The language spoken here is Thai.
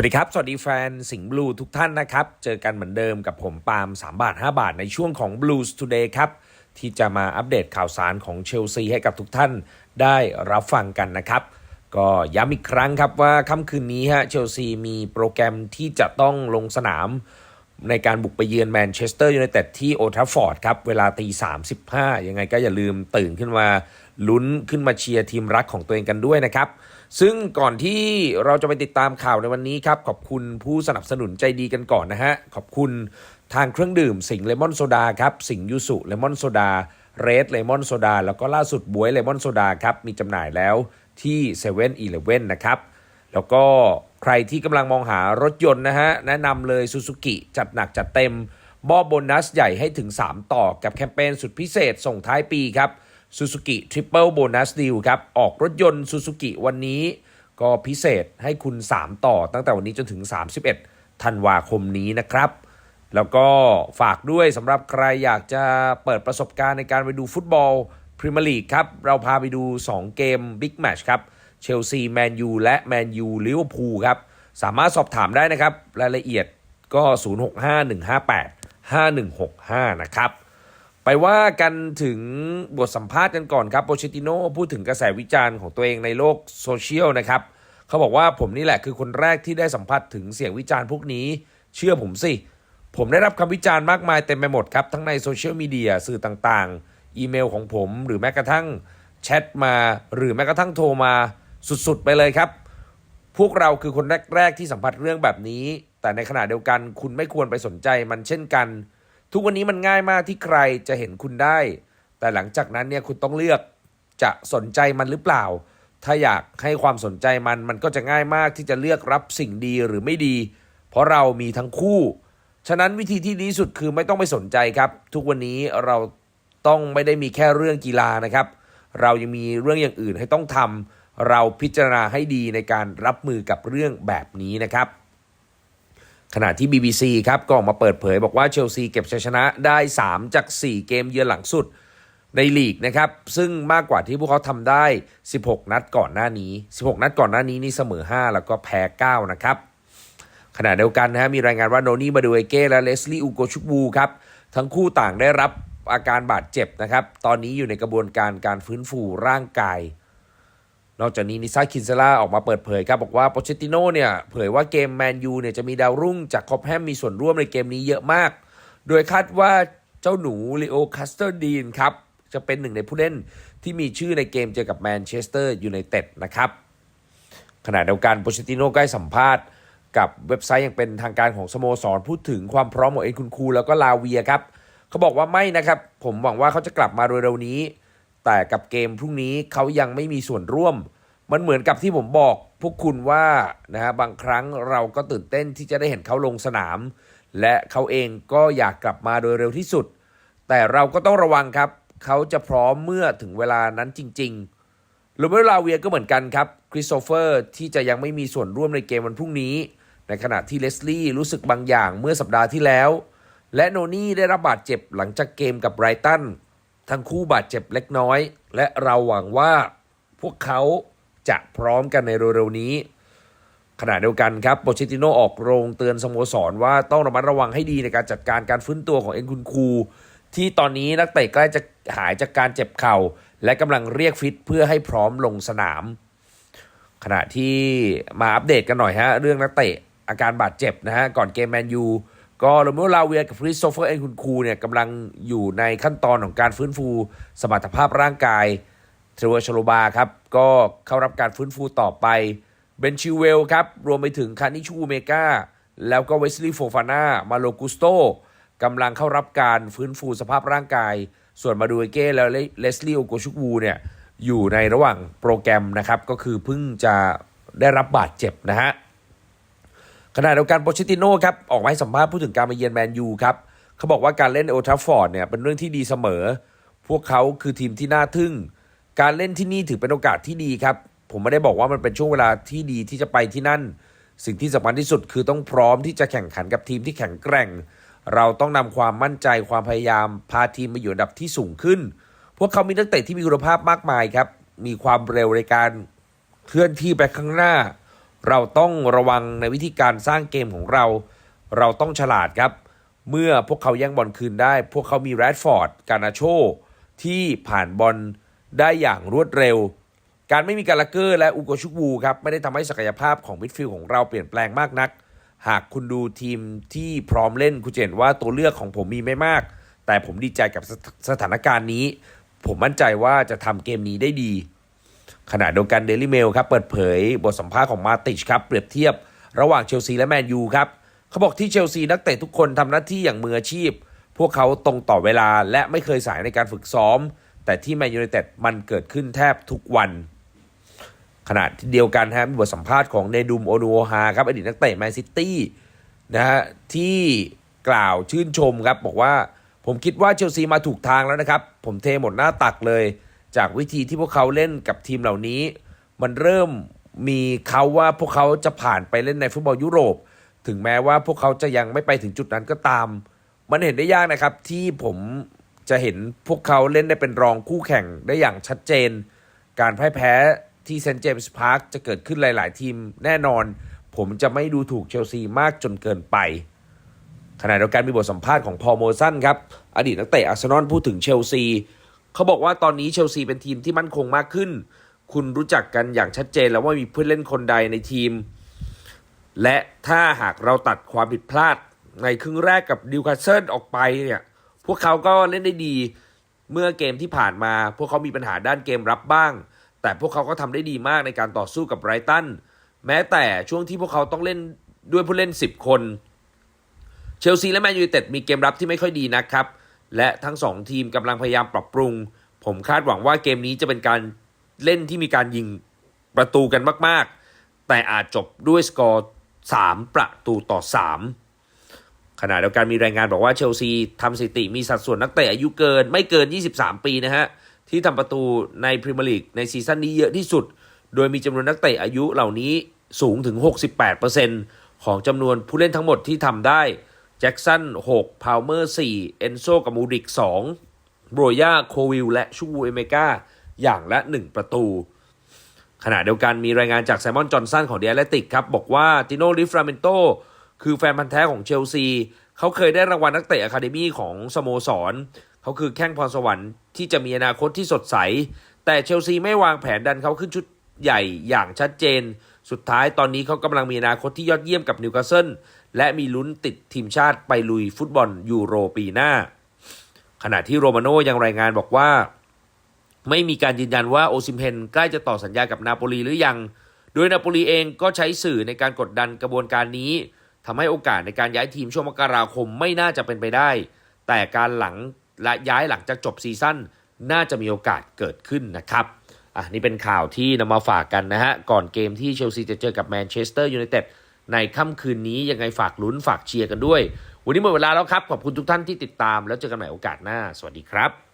วัสดีครับ สวัสดีแฟนสิงห์บลูทุกท่านนะครับ เจอกันเหมือนเดิมกับผมปาล์ม3 บาท 5 บาทในช่วงของ Blues Today ครับ ที่จะมาอัปเดตข่าวสารของเชลซีให้กับทุกท่านได้รับฟังกันนะครับ ก็ย้ำอีกครั้งครับว่าค่ำคืนนี้ฮะเชลซีมีโปรแกรมที่จะต้องลงสนาม ในการบุกไปเยือนแมนเชสเตอร์ยูไนเต็ดที่โอทราฟอร์ดครับ เวลาตีสามสิบห้ายังไงก็อย่าลืมตื่นขึ้นมาลุ้นขึ้นมาเชียร์ทีมรักของตัวเองกันด้วยนะครับ ซึ่งก่อนที่เราจะไปติดตามข่าวในวันนี้ครับ ขอบคุณผู้สนับสนุนใจดีกันก่อนนะฮะ ขอบคุณทางเครื่องดื่มสิงเลมอนโซดาครับ สิงยูสุเลมอนโซดาเรดเลมอนโซดาแล้วก็ล่าสุดบวยเลมอนโซดาครับ มีจำหน่ายแล้วที่7 e เ e ่ e อนะครับ แล้วก็ใครที่กำลังมองหารถยนต์นะฮะ แนะนำเลย Suzuki จัดหนักจัดเต็มมอบโบนัสใหญ่ให้ถึง 3 ต่อกับแคมเปญสุดพิเศษส่งท้ายปีครับ Suzuki Triple Bonus Deal ครับ ออกรถยนต์ Suzuki วันนี้ก็พิเศษให้คุณ 3 ต่อตั้งแต่วันนี้จนถึง 31 ธันวาคมนี้นะครับ แล้วก็ฝากด้วยสำหรับใครอยากจะเปิดประสบการณ์ในการไปดูฟุตบอลพรีเมียร์ลีกครับ เราพาไปดู 2 เกมบิ๊กแมชครับเชลซีแมนยูและแมนยูลิเวอร์พูลครับ สามารถสอบถามได้นะครับ รายละเอียดก็ 0651585165 นะครับ ไปว่ากันถึงบทสัมภาษณ์กันก่อนครับโปเชติโนพูดถึงกระแสวิจารณ์ของตัวเองในโลกโซเชียลนะครับเขาบอกว่าผมนี่แหละคือคนแรกที่ได้สัมผัสถึงเสียงวิจารณ์พวกนี้ เชื่อผมสิ ผมได้รับคำวิจารณ์มากมายเต็มไปหมดครับ ทั้งในโซเชียลมีเดียสื่อต่างๆ อีเมลของผมหรือแม้กระทั่งแชทมาหรือแม้กระทั่งโทรมาสุดๆ ไปเลยครับ พวกเราคือคนแรก ๆ ที่สัมผัสเรื่องแบบนี้ แต่ในขณะเดียวกัน คุณไม่ควรไปสนใจมันเช่นกัน ทุกวันนี้มันง่ายมากที่ใครจะเห็นคุณได้ แต่หลังจากนั้นเนี่ยคุณต้องเลือกจะสนใจมันหรือเปล่า ถ้าอยากให้ความสนใจมันมันก็จะง่ายมากที่จะเลือกรับสิ่งดีหรือไม่ดี เพราะเรามีทั้งคู่ ฉะนั้นวิธีที่ดีสุดคือไม่ต้องไปสนใจครับ ทุกวันนี้เราต้องไม่ได้มีแค่เรื่องกีฬานะครับ เรายังมีเรื่องอย่างอื่นให้ต้องทำเราพิจารณาให้ดีในการรับมือกับเรื่องแบบนี้นะครับ ขณะที่ BBC ครับก็ออกมาเปิดเผยบอกว่าเชลซีเก็บชัยชนะได้ 3 จาก 4 เกมเยือนหลังสุดในลีกนะครับ ซึ่งมากกว่าที่พวกเขาทำได้ 16 นัดก่อนหน้านี้ 16 นัดก่อนหน้านี้นี่เสมอ 5 แล้วก็แพ้ 9 นะครับ ขณะเดียวกันนะฮะมีรายงานว่าโนนี่มาดูเอเก้และเลสลี่อูโกชุกบูครับ ทั้งคู่ต่างได้รับอาการบาดเจ็บนะครับ ตอนนี้อยู่ในกระบวนการการฟื้นฟูร่างกาย นอกจากนี้นิซาคินเซล่าออกมาเปิดเผยครับบอกว่าโปเชติโน่เนี่ยเผยว่าเกมแมนยูเนี่ยจะมีดาวรุ่งจากคอปแฮมมีส่วนร่วมในเกมนี้เยอะมาก โดยคาดว่าเจ้าหนูลีโอคัสเตอร์ดีนครับจะเป็นหนึ่งในผู้เล่นที่มีชื่อในเกมเจอกับแมนเชสเตอร์ยูไนเต็ดนะครับขณะเดียวกันโปเชติโน่ก็ให้สัมภาษณ์กับเว็บไซต์อย่างเป็นทางการของสโมสรพูดถึงความพร้อมของเอ็นคุณคูแล้วก็ลาเวียครับเขาบอกว่าไม่นะครับ ผมหวังว่าเขาจะกลับมาเร็วๆนี้ แต่กับเกมพรุ่งนี้เขายังไม่มีส่วนร่วม มันเหมือนกับที่ผมบอกพวกคุณว่านะฮะบางครั้งเราก็ตื่นเต้นที่จะได้เห็นเขาลงสนาม และเขาเองก็อยากกลับมาโดยเร็วที่สุด แต่เราก็ต้องระวังครับ เขาจะพร้อมเมื่อถึงเวลานั้นจริงๆลูเบลาเวียก็เหมือนกันครับคริสโตเฟอร์ที่จะยังไม่มีส่วนร่วมในเกมวันพรุ่งนี้ ในขณะที่เลสลี่รู้สึกบางอย่างเมื่อสัปดาห์ที่แล้ว และโนนี่ได้รับบาดเจ็บหลังจากเกมกับไบรตัน ทั้งคู่บาดเจ็บเล็กน้อย และเราหวังว่าพวกเขาจะพร้อมกันในเร็วๆนี้ ขณะเดียวกันครับโปเชติโนออกโรงเตือนสโมสรว่าต้องระมัดระวังให้ดีในการจัดการการฟื้นตัวของเอ็นคุนคูที่ตอนนี้นักเตะใกล้จะหายจากการเจ็บเข่า และกำลังเรียกฟิตเพื่อให้พร้อมลงสนาม ขณะที่มาอัปเดตกันหน่อยฮะเรื่องนักเตะอาการบาดเจ็บนะฮะก่อนเกมแมนยู ก็โรเมโอลาเวียกับคริสโตเฟอร์เอ็นคุนคูเนี่ยกำลังอยู่ในขั้นตอนของการฟื้นฟูสมรรถภาพร่างกายเทรเวอร์ชโลบาครับก็เข้ารับการฟื้นฟูต่อไปเบนชิวเวลครับรวมไปถึงคานิชูเมกาแล้วก็เวสลีย์โฟฟาน่ามาโลกุสโตกำลังเข้ารับการฟื้นฟูสภาพร่างกาย ส่วนมาดูเอเก้แล้วเลสลี่โอโกชุกวูเนี่ยอยู่ในระหว่างโปรแกรมนะครับก็คือเพิ่งจะได้รับบาดเจ็บนะฮะ ขณะเดียวกันโปเชติโน่ครับออกมาให้สัมภาษณ์พูดถึงการมาเยือนแมนยูครับเขาบอกว่าการเล่นโอทราฟฟอร์ดเนี่ยเป็นเรื่องที่ดีเสมอ พวกเขาคือทีมที่น่าทึ่ง การเล่นที่นี่ถือเป็นโอกาสที่ดีครับ ผมไม่ได้บอกว่ามันเป็นช่วงเวลาที่ดีที่จะไปที่นั่น สิ่งที่สำคัญที่สุดคือต้องพร้อมที่จะแข่งขันกับทีมที่แข็งแกร่ง เราต้องนำความมั่นใจความพยายามพาทีมมาอยู่อันดับที่สูงขึ้น พวกเขามีนักเตะที่มีคุณภาพมากมายครับมีความเร็วในการเคลื่อนที่ไปข้างหน้า เราต้องระวังในวิธีการสร้างเกมของเรา เราต้องฉลาดครับ เมื่อพวกเขาแย่งบอลคืนได้ พวกเขามีแรดฟอร์ด กานาโช ที่ผ่านบอลได้อย่างรวดเร็ว การไม่มีการลาเกอร์และอูโกชุกูครับ ไม่ได้ทำให้ศักยภาพของมิดฟิลด์ของเราเปลี่ยนแปลงมากนัก หากคุณดูทีมที่พร้อมเล่นคุณเห็นว่าตัวเลือกของผมมีไม่มาก แต่ผมดีใจกับสสถานการณ์นี้ ผมมั่นใจว่าจะทำเกมนี้ได้ดี ขณะเดียวกันเดลิเมลครับเปิดเผยบทสัมภาษณ์ของมาติชครับเปรียบเทียบระหว่างเชลซีและแมนยูครับเขาบอกที่เชลซีนักเตะทุกคนทำหน้าที่อย่างมืออาชีพ พวกเขาตรงต่อเวลาและไม่เคยสายในการฝึกซ้อม แต่ที่แมนยูไนเต็ดมันเกิดขึ้นแทบทุกวัน ขณะเดียวกันฮะมีบทสัมภาษณ์ของเนดุมโอนูโอฮาครับอดีตนักเตะแมนซิตี้นะฮะที่กล่าวชื่นชมครับบอกว่าผมคิดว่าเชลซีมาถูกทางแล้วนะครับ ผมเทหมดหน้าตักเลย จากวิธีที่พวกเขาเล่นกับทีมเหล่านี้ มันเริ่มมีเขาว่าพวกเขาจะผ่านไปเล่นในฟุตบอลยุโรป ถึงแม้ว่าพวกเขาจะยังไม่ไปถึงจุดนั้นก็ตาม มันเห็นได้ยากนะครับที่ผมจะเห็นพวกเขาเล่นได้เป็นรองคู่แข่งได้อย่างชัดเจน การพ่ายแพ้ที่เซนต์เจมส์พาร์คจะเกิดขึ้นหลาย ๆ ทีมแน่นอน ผมจะไม่ดูถูกเชลซีมากจนเกินไปขณะเดียวกันมีบทสัมภาษณ์ของพอโมสันครับ อดีตนักเตะอาร์เซนอลพูดถึงเชลซี เขาบอกว่าตอนนี้เชลซีเป็นทีมที่มั่นคงมากขึ้น คุณรู้จักกันอย่างชัดเจนแล้วว่ามีผู้เล่นคนใดในทีม และถ้าหากเราตัดความผิดพลาดในครึ่งแรกกับดิวคาสเซิลออกไปเนี่ยพวกเขาก็เล่นได้ดีเมื่อเกมที่ผ่านมา พวกเขามีปัญหาด้านเกมรับบ้าง แต่พวกเขาก็ทำได้ดีมากในการต่อสู้กับไรตันแม้แต่ช่วงที่พวกเขาต้องเล่นด้วยผู้เล่น 10 คน เชลซีและแมนยูไนเต็ดมีเกมรับที่ไม่ค่อยดีนะครับ และทั้งสองทีมกำลังพยายามปรับปรุง ผมคาดหวังว่าเกมนี้จะเป็นการเล่นที่มีการยิงประตูกันมาก ๆ แต่อาจจบด้วยสกอร์ 3 ประตูต่อ 3 ขณะเดียวกันมีรายงานบอกว่าเชลซีทำสถิติมีสัดส่วนนักเตะอายุเกินไม่เกิน 23 ปีนะฮะ ที่ทำประตูในพรีเมียร์ลีกในซีซั่นนี้เยอะที่สุด โดยมีจำนวนนักเตะอายุเหล่านี้สูงถึง 68%ของจำนวนผู้เล่นทั้งหมดที่ทำได้ แจ็กสัน6พาวเมอร์4เอนโซกับมูริก2บรย่าโควิลและชูวูเอเมกาอย่างละ 1 ประตู ขณะเดียวกันมีรายงานจากไซมอนจอห์นสันของเดียเลติกครับ บอกว่าติโนลิฟราเมนโตคือแฟนพันธ์แท้ของเชลซี เขาเคยได้รางวัลนักเตะอะคาเดมี่ของสโมสร เขาคือแข้งพรสวรรค์ที่จะมีอนาคตที่สดใส แต่เชลซีไม่วางแผนดันเขาขึ้นชุดใหญ่อย่างชัดเจน สุดท้ายตอนนี้เขากำลังมีอนาคตที่ยอดเยี่ยมกับนิวคาสเซิล และมีลุ้นติดทีมชาติไปลุยฟุตบอลยูโรปีหน้า ขณะที่โรมาโน่ยังรายงานบอกว่า ไม่มีการยืนยันว่าโอซิมเพนใกล้จะต่อสัญญากับนาโปลีหรือยัง โดยนาโปลีเองก็ใช้สื่อในการกดดันกระบวนการนี้ทำให้โอกาสในการย้ายทีมช่วงมกราคมไม่น่าจะเป็นไปได้ แต่การหลังและย้ายหลังจากจบซีซั่นน่าจะมีโอกาสเกิดขึ้นนะครับอะนี่เป็นข่าวที่นำมาฝากกันนะฮะ ก่อนเกมที่เชลซีจะเจอกับแมนเชสเตอร์ยูไนเต็ด ในค่ำคืนนี้ยังไงฝากลุ้นฝากเชียร์กันด้วย วันนี้หมดเวลาแล้วครับ ขอบคุณทุกท่านที่ติดตามแล้วเจอกันใหม่โอกาสหน้า สวัสดีครับ